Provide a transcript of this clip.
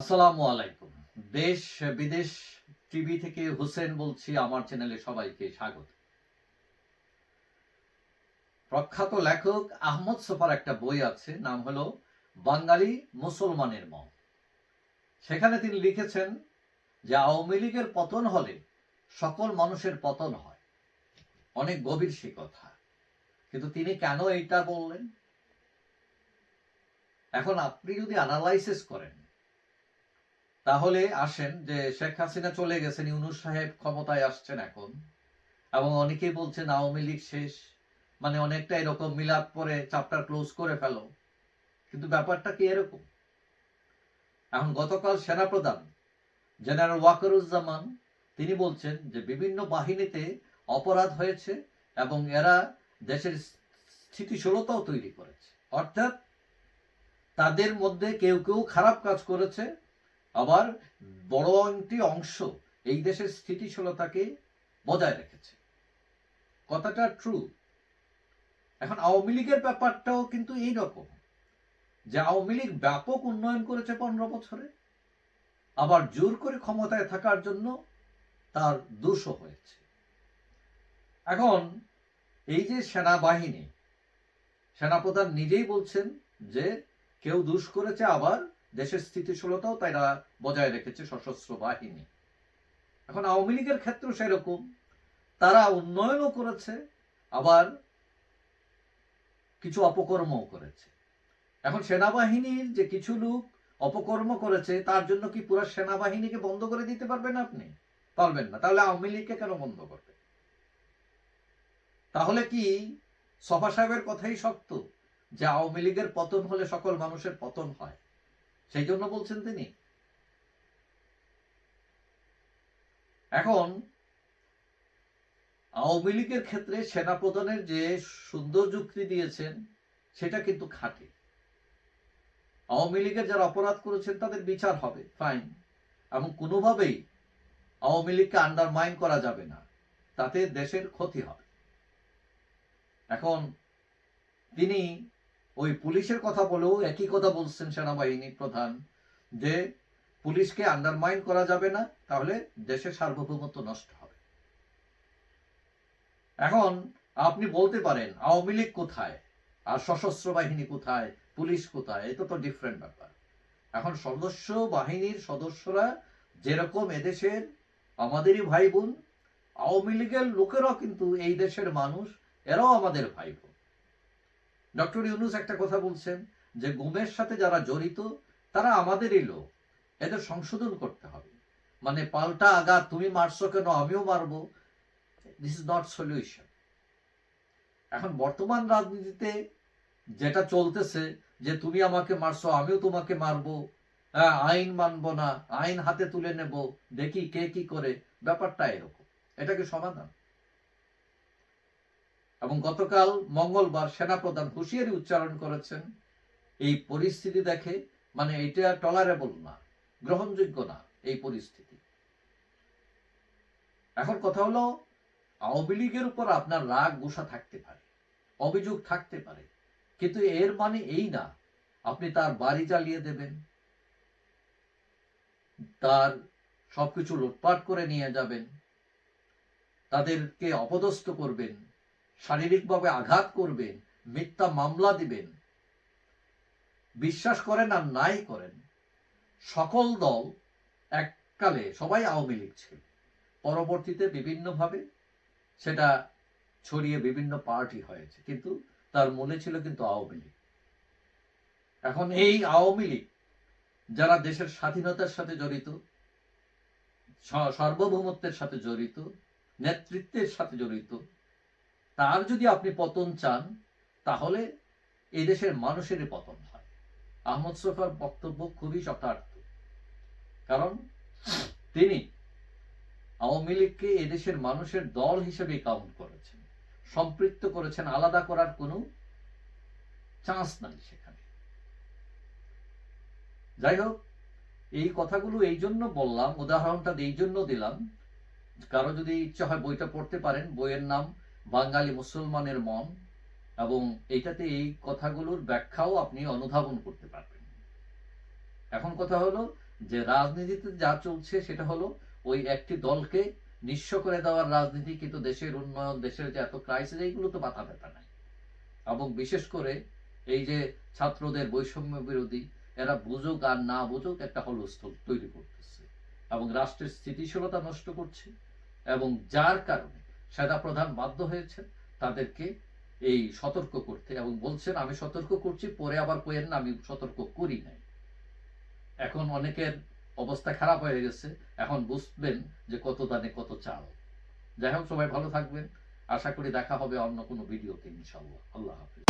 আসসালামু আলাইকুম। দেশ, বিদেশ, টিভি থেকে হোসেন বলছি, আমার চ্যানেলে সবাইকে স্বাগত। প্রখ্যাত লেখক আহমদ সোফার একটা বই আছে, নাম হলো বাঙালি মুসলমানের মন। সেখানে তিনি লিখেছেন যে, আওয়ামী লীগের পতন হলে সকল মানুষের পতন হয়। অনেক গভীর সে কথা। কিন্তু তিনি কেন এইটা বললেন? এখন আপনি যদি অ্যানালাইসিস করেন তাহলে আসেন যে শেখ হাসিনা চলে গেছেন, ইউনুস সাহেব ক্ষমতায় আসছেন এখন। এবং অনেকেই বলছেন আওয়ামী লীগ শেষ। মানে অনেকটা এরকম মিলাদ পরে চ্যাপ্টার ক্লোজ করে ফেলো। কিন্তু ব্যাপারটা কি এরকম? এখন গতকাল সেনাপ্রধান জেনারেল ওয়াকারুজ্জামান, তিনি বলছেন যে বিভিন্ন বাহিনীতে অপরাধ হয়েছে এবং এরা দেশের স্থিতিশীলতাও তৈরি করেছে। অর্থাৎ তাদের মধ্যে কেউ কেউ খারাপ কাজ করেছে আবার বড় একটি অংশ এই দেশের স্থিতিশীলতাকে বজায় রেখেছে। কথাটা ট্রু এখন আওয়ামী লীগের ব্যাপারটাও কিন্তু এই রকম যে আওয়ামী লীগ ব্যাপক উন্নয়ন করেছে পনেরো বছরে, আবার জোর করে ক্ষমতায় থাকার জন্য তার দোষও হয়েছে। এখন এই যে সেনাবাহিনী, সেনাপ্রধান নিজেই বলছেন যে কেউ দুষ করেছে আবার দেশের স্থিতিশীলতাও তারা বজায় রেখেছে সশস্ত্র বাহিনী। এখন আওয়ামী লীগের ক্ষেত্রে সেরকম। তারা উন্নয়নও করেছে, আবার কিছু অপকর্মও করেছে। এখন সেনাবাহিনীর যে কিছু লোক অপকর্ম করেছে, তার জন্য কি পুরো সেনাবাহিনীকে বন্ধ করে দিতে পারবেন আপনি? পারবেন না। তাহলে আওয়ামী লীগকে কেন বন্ধ করবে তাহলে কি সফা সাহেবের কথাই শক্ত যে আওয়ামী লীগের পতন হলে সকল মানুষের পতন হয়? সেই জন্য বলছেন তিনি। এখন আওয়ামী লীগের ক্ষেত্রে সেনাপ্রধানের যে সুন্দর যুক্তি দিয়েছেন, সেটা কিন্তু খাটে। আওয়ামী লীগের যারা অপরাধ করেছেন, তাদের বিচার হবে ফাইন এবং কোনোভাবেই আওয়ামী লীগকে আন্ডারমাইন করা যাবে না। তাতে দেশের ক্ষতি হবে। এখন তিনি ওই পুলিশের কথা বলেও একই কথা বলছেন সেনাবাহিনী প্রধান, যে পুলিশকে আন্ডারমাইন করা যাবে না, তাহলে দেশের সার্বভৌমত্ব নষ্ট হবে। এখন আপনি বলতে পারেন, আওয়ামী লীগ কোথায়? আর সশস্ত্র বাহিনী কোথায়? পুলিশ কোথায়? এটা তো ডিফারেন্ট ব্যাপার। এখন সদস্য বাহিনীর সদস্যরা যেরকম এদেশের আমাদেরই ভাই বোন আওয়ামী লীগের লোকেরাও কিন্তু এই দেশের মানুষ, এরাও আমাদের ভাই বোন ডক্টর ইউনুস একটা কথা বলছেন যে গুমের সাথে যারা জড়িত তারা আমাদেরই লোক। এদের সংশোধন করতে হবে। মানে পাল্টা আঘাত তুমি মারছো কেন? আমিও মারবো। দিস ইজ নট সলিউশন এখন বর্তমান রাজনীতিতে যেটা চলতেছে যে তুমি আমাকে মারছো আমিও তোমাকে মারবো। হ্যাঁ, আইন মানব না আইন হাতে তুলে নেব। দেখি কে কি করে। ব্যাপারটা এরকম। এটাকে সমাধান। এবং গতকাল মঙ্গলবার সেনাপ্রধান হুঁশিয়ারি উচ্চারণ করেছেন, এই পরিস্থিতি দেখে মানে এটা টলারেবল না, গ্রহণযোগ্য না এই পরিস্থিতি। এখন কথা হলো, আওয়ামী লীগের উপর আপনার রাগ গোসা থাকতে পারে, অভিযোগ থাকতে পারে, কিন্তু এর মানে এই না, আপনি তার বাড়ি জ্বালিয়ে দেবেন, তার সবকিছু লুটপাট করে নিয়ে যাবেন, তাদেরকে অপদস্থ করবেন শারীরিকভাবে আঘাত করবেন, মিথ্যা মামলা দিবেন। বিশ্বাস করেন আর নাই করেন। সকল দল এককালে সবাই আওয়ামী লীগ ছিল। পরবর্তীতে বিভিন্নভাবে সেটা ছড়িয়ে বিভিন্ন পার্টি হয়েছে, কিন্তু তার মূলে ছিল কিন্তু আওয়ামী লীগ। এখন এই আওয়ামী লীগ যারা দেশের স্বাধীনতার সাথে জড়িত সার্বভৌমত্বের সাথে জড়িত, নেতৃত্বের সাথে জড়িত তার যদি আপনি পতন চান, তাহলে এই দেশের মানুষেরই পতন হয়। আহমদ সোফার বক্তব্য খুবই যথার্থ। কারণ তিনি আওয়ামী লীগকে এদেশের মানুষের দল হিসেবে কাউন্ট করেছেন। সম্পৃক্ত করেছেন, আলাদা করার কোনো চান্স নাই সেখানে। যাই হোক, এই কথাগুলো এই জন্য বললাম, উদাহরণটা এই জন্য দিলাম। কারও যদি ইচ্ছা হয় বইটা পড়তে পারেন, বইয়ের নাম বাঙালি মুসলমানের মন এবং এইটাতে এই কথাগুলোর ব্যাখ্যাও আপনি অনুধাবন করতে পারবেন। এখন কথা হলো যে রাজনীতিতে যা চলছে সেটা হলো ওই একটি দলকে নিঃস্ব করে দেওয়ার রাজনীতি, কিন্তু দেশের উন্নয়ন, দেশের যে এত ক্রাইসিস এইগুলো তো মাথা ব্যথা নাই। এবং বিশেষ করে এই যে ছাত্রদের বৈষম্য বিরোধী, এরা বুঝুক আর না বুঝুক একটা হলস্থল তৈরি করতেছে এবং রাষ্ট্রের স্থিতিশীলতা নষ্ট করছে এবং যার কারণে সেনা প্রধান বাধ্য হয়েছে তাদেরকে এই সতর্ক করতে এবং বলছেন, আমি সতর্ক করছি, পরে আবার কইেন না, আমি সতর্ক করি নাই। এখন অনেকের অবস্থা খারাপ হয়ে গেছে। এখন বুঝবেন যে কত দানে কত চাল। যাই হোক, সবাই ভালো থাকবেন। আশা করি দেখা হবে অন্য কোনো ভিডিওতে ইনশাল্লাহ আল্লাহ হাফিজ।